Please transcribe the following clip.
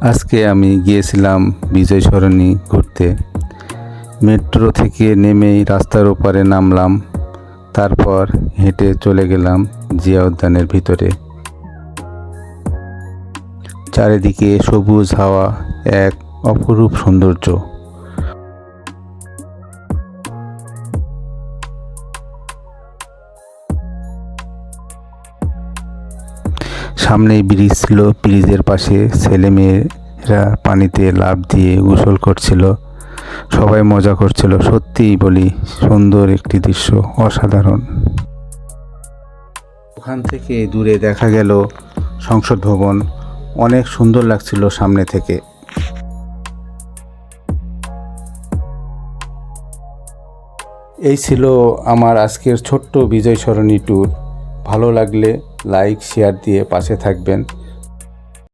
আজকে আমি গিয়েছিলাম বিজয় সরণি ঘুরতে। মেট্রো থেকে নেমেই রাস্তার ওপারে নামলাম, তারপর হেঁটে চলে গেলাম জিয়া উদ্যানের ভিতরে। চারিদিকে সবুজ হাওয়া, এক অপরূপ সৌন্দর্য। সামনেই ব্রিজ ছিল। ব্রিজের পাশে ছেলে মেয়েরা পানিতে লাফ দিয়ে গোসল করছিল। সবাই মজা করছিল। সত্যিই বলি, সুন্দর একটি দৃশ্য, অসাধারণ। ওখান থেকে দূরে দেখা গেল সংসদ ভবন। অনেক সুন্দর লাগছিল সামনে থেকে। এই ছিল আমার আজকের ছোট্ট বিজয় সরণী ট্যুর ভালো লাগলে লাইক শেয়ার দিয়ে পাশে থাকবেন।